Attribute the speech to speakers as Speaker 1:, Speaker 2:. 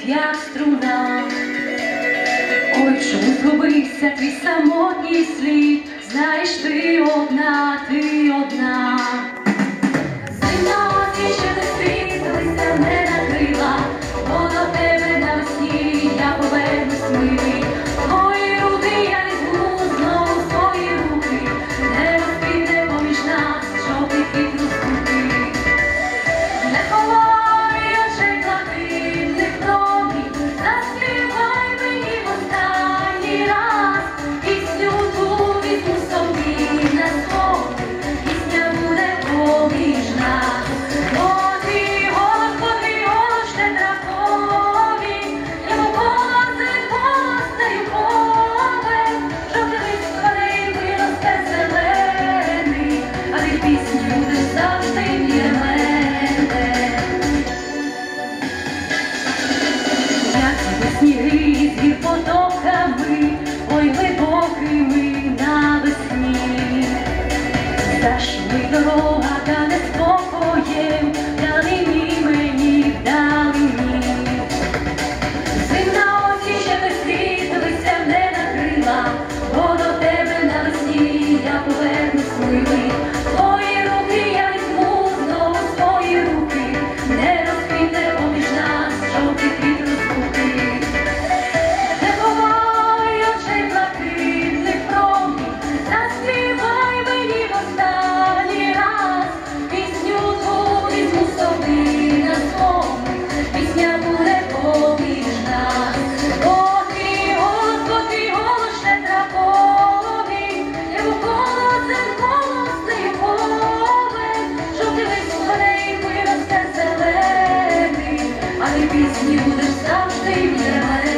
Speaker 1: гримить, як струна. Ой, чому згубився твій самотній слід, знаєш ти одна, ти одна. Зима Every know I got it for you. пісні будеш завжди в тебе.